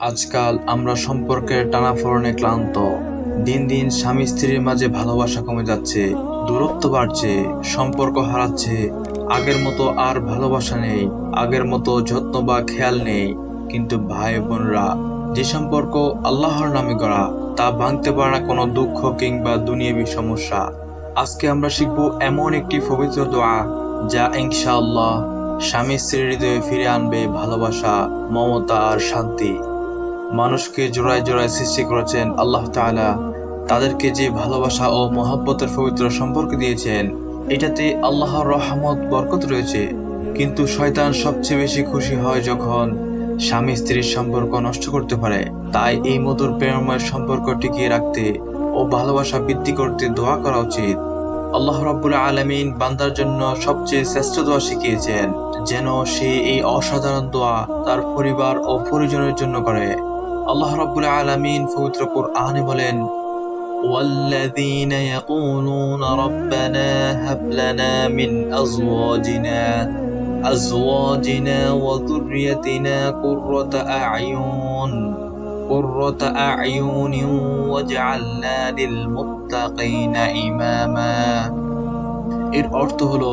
আজকাল আমরা সম্পর্কের টানাফোড়নে ক্লান্ত। দিন দিন স্বামী স্ত্রীর মাঝে ভালোবাসা কমে যাচ্ছে, দূরত্ব বাড়ছে, সম্পর্ক হারাচ্ছে, আগের মতো আর ভালোবাসা নেই, আগের মতো যত্ন বা খেয়াল নেই। কিন্তু ভাই বোনরা, যে সম্পর্ক আল্লাহর নামে গড়া, তা ভাঙতে পারে না কোনো দুঃখ কিংবা দুনিয়াবী সমস্যা। আজকে আমরা শিখব এমন একটি পবিত্র দোয়া, যা ইনশাআল্লাহ স্বামী স্ত্রীর হৃদয়ে ফিরে আনবে ভালোবাসা, মমতা আর শান্তি। মানুষকে জোড়ায় জোড়ায় সৃষ্টি করেছেন আল্লাহ তাআলা। তাদেরকে যে ভালোবাসা ও মহব্বতের পবিত্র সম্পর্ক দিয়েছেন, এটাতে আল্লাহর রহমত, বরকত রয়েছে। কিন্তু শয়তান সবচেয়ে বেশি খুশি হয় যখন স্বামী স্ত্রীর সম্পর্ক নষ্ট করতে পারে। তাই এই মধুর প্রেমময় সম্পর্ক টিকিয়ে রাখতে ও ভালোবাসা বৃদ্ধি করতে দোয়া করা উচিত। আল্লাহ রাব্বুল আলামিন বান্দার জন্য সবচেয়ে শ্রেষ্ঠ দোয়া শিখিয়েছেন, যেন সে এই অসাধারণ দোয়া তার পরিবার ও পরিজনের জন্য করে। আল্লাহ রাব্বুল আলামিন পবিত্র কোরআনে বলেন والذين يقولون ربنا هب لنا من أزواجنا أزواجنا وذريتنا قرة أعين قرة أعين واجعلنا للمتقين إماما এর অর্থ হলো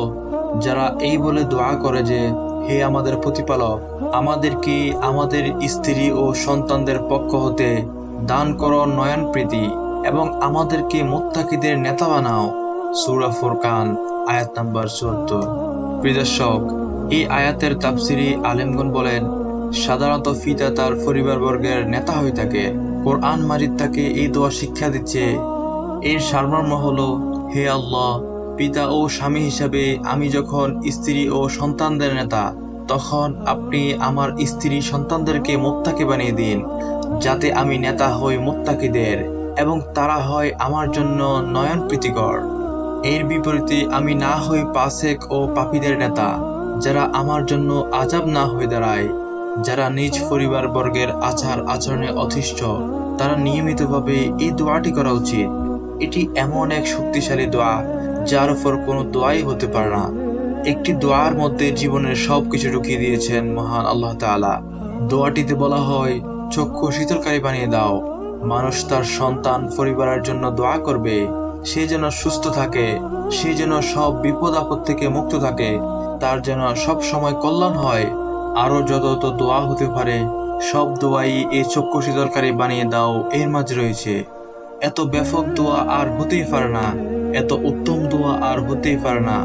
যারা এই বলে দোয়া করে যে হে আমাদের প্রতিপালক, আমাদেরকে আমাদের স্ত্রী ও সন্তানদের পক্ষ হতে দান করো নয়ন প্রীতি এবং আমাদেরকে মোত্তাকিদের নেতা বানাও। সুরা ফুরকান, আয়াত নাম্বার চুয়াত্তর। প্রিদর্শক এই আয়াতের তাফসিরি আলেমগন বলেন, সাধারণত ফিতা তার পরিবারবর্গের নেতা হয়ে থাকে। কোরআন মারিদ তাকে এই দোয়া শিক্ষা দিচ্ছে, এর সারমর্ম হলো, হে আল্লাহ পিতা ও স্বামী হিসাবে আমি যখন স্ত্রী ও সন্তানদের নেতা, তখন আপনি আমার স্ত্রী সন্তানদেরকে মোত্তাকে বানিয়ে দিন, যাতে আমি নেতা হই মোত্তাকিদের এবং তারা হয় আমার জন্য নয়ন প্রীতিকর এর বিপরীতে আমি না হই পাশেক ও পাপীদের নেতা, যারা আমার জন্য আজাব না হয়ে দাঁড়ায়। যারা নিজ পরিবার বর্গের আচার আচরণে অতিষ্ঠ, তারা নিয়মিতভাবে এই দোয়াটি করা উচিত। এটি এমন এক শক্তিশালী দোয়া যার উপর কোনো দোয়াই হতে পারে না। একটি দোয়ার মধ্যে জীবনের সবকিছু ঢুকিয়ে দিয়েছেন মহান আল্লাহ তাআলা। দোয়াটিতে বলা হয়, চক্ষু শীতলকারী বানিয়ে দাও। মানুষ তার সন্তান, পরিবারের জন্য দোয়া করবে। সে যেন সুস্থ থাকে, সে যেন সব বিপদ আপদ থেকে মুক্ত থাকে, তার যেন সব সময় কল্যাণ হয়। আরও যত যত দোয়া হতে পারে, সব দোয়াই এই চক্ষু শীতলকারী বানিয়ে দাও, এর মাঝে রয়েছে। এত ব্যাপক দোয়া আর হতেই পারে না। এত উত্তম দোয়া আর হতেই পারে না।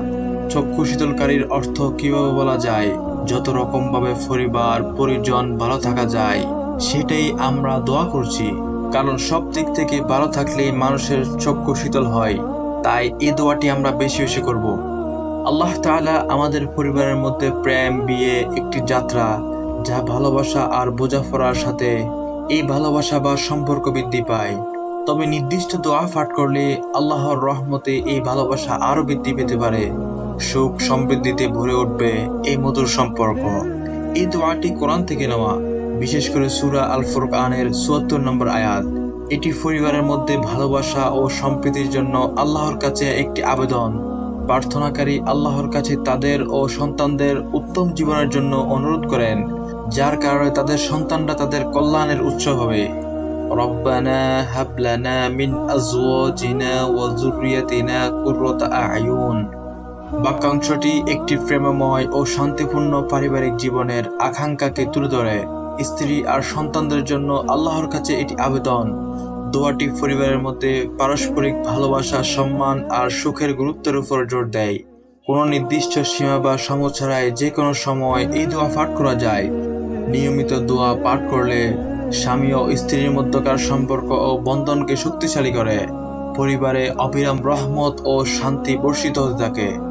চক্ষু শীতলকারীর অর্থ কীভাবে বলা যায়? যত রকম ভাবে পরিবার পরিজন ভালো থাকা যায়, সেটাই আমরা দোয়া করছি। কারণ সব দিক থেকে ভালো থাকলেই মানুষের চক্ষু শীতল হয়। তাই এই দোয়াটি আমরা বেশি বেশি করব। আল্লাহ তাআলা আমাদের পরিবারের মধ্যে প্রেম, বিয়ে একটি যাত্রা, যা ভালোবাসা আর বোঝাপড়ার সাথে এই ভালোবাসা বা সম্পর্ক বৃদ্ধি পায়। তবে নির্দিষ্ট দোয়া পাঠ করলে আল্লাহর রহমতে এই ভালোবাসা আরও বৃদ্ধি পেতে পারে। সুখ সমৃদ্ধিতে ভরে উঠবে এই মধুর সম্পর্ক। এই দোয়াটি কোরআন থেকে নেওয়া, বিশেষ করে সুরা আল ফুরকানের চুয়াত্তর নম্বর আয়াত। এটি পরিবারের মধ্যে ভালোবাসা ও সম্প্রীতির জন্য আল্লাহর কাছে একটি আবেদন। প্রার্থনাকারী আল্লাহর কাছে তাদের ও সন্তানদের উত্তম জীবনের জন্য অনুরোধ করেন, যার কারণে তাদের সন্তানরা তাদের কল্যাণের উৎস হবে। ربنا هب لنا من أزواجنا وذريتنا قرة أعين বাক্যাংশটি একটি প্রেমময় ও শান্তিপূর্ণ পারিবারিক জীবনের আকাঙ্ক্ষাকে তুলে ধরে স্ত্রী আর সন্তানদের জন্য আল্লাহর কাছে এটি আবেদন দোয়াটি পরিবারের মধ্যে পারস্পরিক ভালোবাসা সম্মান আর সুখের গুরুত্বের উপর জোর দেয় কোনো নির্দিষ্ট সীমা বা সময় ছাড়াই যে কোনো সময় এই দোয়া পাঠ করা যায় নিয়মিত দোয়া পাঠ করলে স্বামী ও স্ত্রীর মধ্যকার সম্পর্ক ও বন্ধনকে শক্তিশালী করে। পরিবারে অবিরাম রহমত ও শান্তি বর্ষিত হতে থাকে।